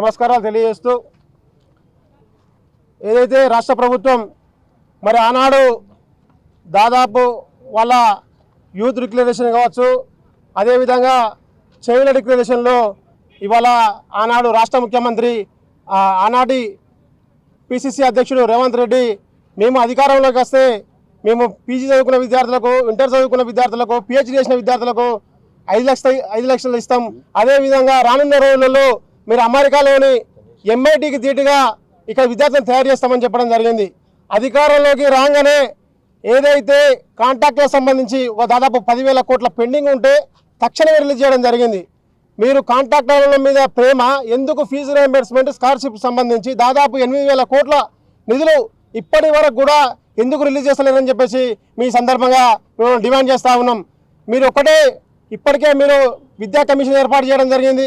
నమస్కారాలు తెలియజేస్తూ ఏదైతే రాష్ట్ర ప్రభుత్వం మరి ఆనాడు దాదాపు వాళ్ళ యూత్ డిక్లరేషన్ కావచ్చు అదేవిధంగా చైల్డ్ డిక్లరేషన్లో ఇవాళ ఆనాడు రాష్ట్ర ముఖ్యమంత్రి ఆనాటి పిసిసి అధ్యక్షుడు రేవంత్ రెడ్డి మేము అధికారంలోకి వస్తే మేము పీజీ చదువుకున్న విద్యార్థులకు ఇంటర్ చదువుకున్న విద్యార్థులకు పిహెచ్డి చేసిన విద్యార్థులకు ఐదు లక్షల ఐదు లక్షలు ఇస్తాం. అదేవిధంగా రానున్న రోజులలో మీరు అమెరికాలోని ఎంఐటికి ధీటుగా ఇక్కడ విద్యార్థులను తయారు చేస్తామని చెప్పడం జరిగింది. అధికారంలోకి రాగానే ఏదైతే కాంట్రాక్ట్లకు సంబంధించి ఒక దాదాపు పదివేల కోట్ల పెండింగ్ ఉంటే తక్షణమే రిలీజ్ చేయడం జరిగింది. మీరు కాంట్రాక్టర్ల మీద ప్రేమ ఎందుకు ఫీజు రియంబర్స్మెంట్ స్కాలర్షిప్ సంబంధించి దాదాపు ఎనిమిది వేల కోట్ల నిధులు ఇప్పటి వరకు కూడా ఎందుకు రిలీజ్ చేస్తలేరని చెప్పేసి మీ సందర్భంగా మేము డిమాండ్ చేస్తూ ఉన్నాం. మీరు ఒక్కటే ఇప్పటికే మీరు విద్యా కమిషన్ ఏర్పాటు చేయడం జరిగింది.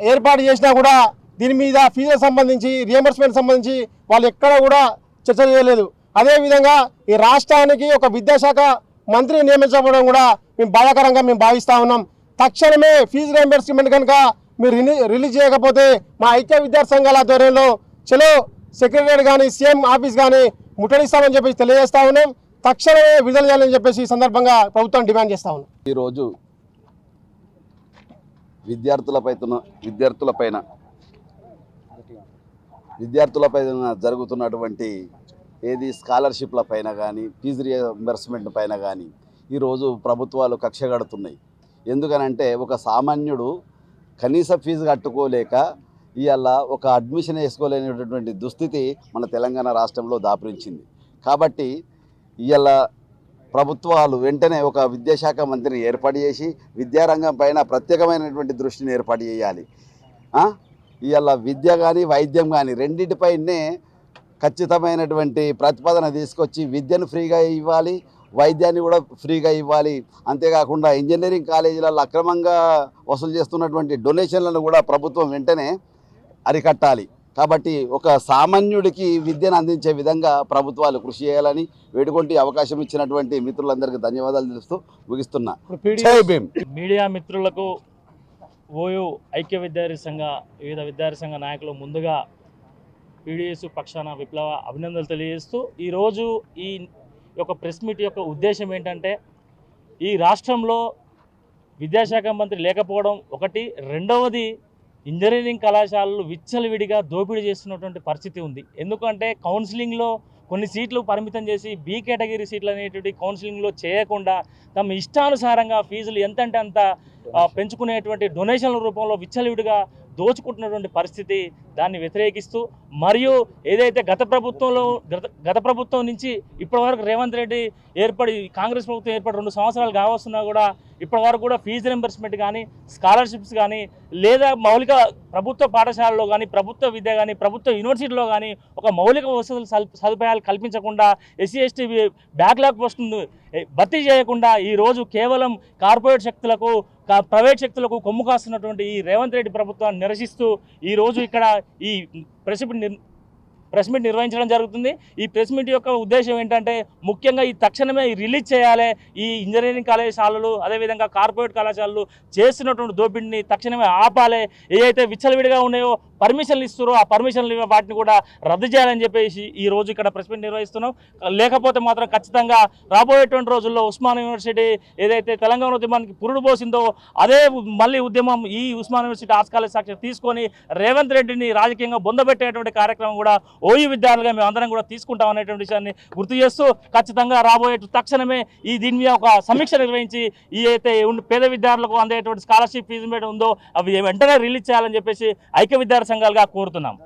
ఏర్పాటు చేసినా కూడా దీని మీద ఫీజులకు సంబంధించి రియంబర్స్మెంట్ సంబంధించి వాళ్ళు ఎక్కడ కూడా చర్చ చేయలేదు. అదేవిధంగా ఈ రాష్ట్రానికి ఒక విద్యాశాఖ మంత్రి నియమించబడడం కూడా మేము బాధాకరంగా మేము భావిస్తూ ఉన్నాం. తక్షణమే ఫీజు రియంబర్స్మెంట్ కనుక మీరు రిలీ- రిలీజ్ చేయకపోతే మా ఐక్య విద్యార్థి సంఘాల ఆధ్వర్యంలో చలో సెక్రటరీ కానీ సీఎం ఆఫీస్ కానీ ముట్టడిస్తామని చెప్పేసి తెలియజేస్తా ఉన్నాం. తక్షణమే విడుదల చేయాలని చెప్పేసి ఈ సందర్భంగా ప్రభుత్వం డిమాండ్ చేస్తా ఉన్నాం. ఈరోజు విద్యార్థులపై విద్యార్థులపైన విద్యార్థులపై జరుగుతున్నటువంటి ఏది స్కాలర్షిప్ల పైన కానీ ఫీజు రియంబర్స్మెంట్ పైన కానీ ఈరోజు ప్రభుత్వాలు కక్ష కడుతున్నాయి. ఎందుకనంటే ఒక సామాన్యుడు కనీస ఫీజు కట్టుకోలేక ఇవాళ ఒక అడ్మిషన్ వేసుకోలేనటువంటి దుస్థితి మన తెలంగాణ రాష్ట్రంలో దాపురించింది. కాబట్టి ఇవాళ ప్రభుత్వాలు వెంటనే ఒక విద్యాశాఖ మంత్రిని ఏర్పాటు చేసి విద్యారంగం పైన ప్రత్యేకమైనటువంటి దృష్టిని ఏర్పాటు చేయాలి. ఇవాళ విద్య కానీ వైద్యం కానీ రెండింటిపైనే ఖచ్చితమైనటువంటి ప్రతిపాదన తీసుకొచ్చి విద్యను ఫ్రీగా ఇవ్వాలి వైద్యాన్ని కూడా ఫ్రీగా ఇవ్వాలి. అంతేకాకుండా ఇంజనీరింగ్ కాలేజీలలో అక్రమంగా వసూలు చేస్తున్నటువంటి డొనేషన్లను కూడా ప్రభుత్వం వెంటనే అరికట్టాలి. కాబట్టి ఒక సామాన్యుడికి విద్యను అందించే విధంగా ప్రభుత్వాలు కృషి చేయాలని వేడుకొంటి అవకాశం ఇచ్చినటువంటి మిత్రులందరికీ ధన్యవాదాలు తెలుస్తూ ముగిస్తున్నా. మీడియా మిత్రులకు ఓయూ ఐక్య విద్యార్థి సంఘ వివిధ విద్యార్థి సంఘ నాయకులు ముందుగా పీడిఎస్ పక్షాన విప్లవ అభినందనలు తెలియజేస్తూ ఈరోజు ఈ యొక్క ప్రెస్ మీట్ యొక్క ఉద్దేశం ఏంటంటే ఈ రాష్ట్రంలో విద్యాశాఖ మంత్రి లేకపోవడం ఒకటి. రెండవది ఇంజనీరింగ్ కళాశాలలు విచ్చలవిడిగా దోపిడీ చేస్తున్నటువంటి పరిస్థితి ఉంది. ఎందుకంటే కౌన్సిలింగ్లో కొన్ని సీట్లు పరిమితం చేసి బి కేటగిరీ సీట్లు అనేటువంటి కౌన్సిలింగ్లో చేయకుండా తమ ఇష్టానుసారంగా ఫీజులు ఎంతంటే అంత పెంచుకునేటువంటి డొనేషన్ల రూపంలో విచ్చలవిడిగా దోచుకుంటున్నటువంటి పరిస్థితి దాన్ని వ్యతిరేకిస్తూ మరియు ఏదైతే గత ప్రభుత్వంలో గత గత ప్రభుత్వం నుంచి ఇప్పటివరకు రేవంత్ రెడ్డి ఏర్పడి కాంగ్రెస్ ప్రభుత్వం ఏర్పడి రెండు సంవత్సరాలు కావస్తున్నా కూడా ఇప్పటివరకు కూడా ఫీజు రింబర్స్మెంట్ కానీ స్కాలర్షిప్స్ కానీ లేదా మౌలిక ప్రభుత్వ పాఠశాలలో కానీ ప్రభుత్వ విద్య కానీ ప్రభుత్వ యూనివర్సిటీలో కానీ ఒక మౌలిక వసతులు సల్- సదుపాయాలు కల్పించకుండా ఎస్సీ ఎస్టీ బ్యాక్లాగ్ పోస్టును భర్తీ చేయకుండా ఈరోజు కేవలం కార్పొరేట్ శక్తులకు ప్రైవేట్ శక్తులకు కొమ్ము కాస్తున్నటువంటి ఈ రేవంత్ రెడ్డి ప్రభుత్వాన్ని నిరసిస్తూ ఈరోజు ఇక్కడ ఈ ప్రెస్ ప్రెస్ మీట్ నిర్వహించడం జరుగుతుంది. ఈ ప్రెస్ మీట్ యొక్క ఉద్దేశం ఏంటంటే ముఖ్యంగా ఈ తక్షణమే రిలీజ్ చేయాలి. ఈ ఇంజనీరింగ్ కళాశాలలు అదేవిధంగా కార్పొరేట్ కళాశాలలు చేస్తున్నటువంటి దోపిడీని తక్షణమే ఆపాలి. ఏవైతే విచ్చలవిడిగా ఉన్నాయో పర్మిషన్లు ఇస్తారో ఆ పర్మిషన్లు వాటిని కూడా రద్దు చేయాలని చెప్పేసి ఈ రోజు ఇక్కడ ప్రెస్ మీట్ నిర్వహిస్తున్నాం. లేకపోతే మాత్రం ఖచ్చితంగా రాబోయేటువంటి రోజుల్లో ఉస్మాన్ యూనివర్సిటీ ఏదైతే తెలంగాణ ఉద్యమానికి పురుడు పోసిందో అదే మళ్ళీ ఉద్యమం ఈ Osman university arts college Sakshi తీసుకొని రేవంత్ రెడ్డిని రాజకీయంగా బొందబెట్టేటువంటి కార్యక్రమం కూడా ఓయూ విద్యార్థులుగా మేము అందరం కూడా తీసుకుంటాం అనేటువంటి విషయాన్ని గుర్తు చేస్తూ ఖచ్చితంగా రాబోయే తక్షణమే ఈ దీని మీద ఒక సమీక్ష నిర్వహించి ఈ అయితే పేద విద్యార్థులకు అందేటువంటి స్కాలర్షిప్ ఫీజు మీద ఉందో అవి వెంటనే రిలీజ్ చేయాలని చెప్పేసి ఐక్య విద్యార్థి సంఘాలుగా కోరుతున్నాం.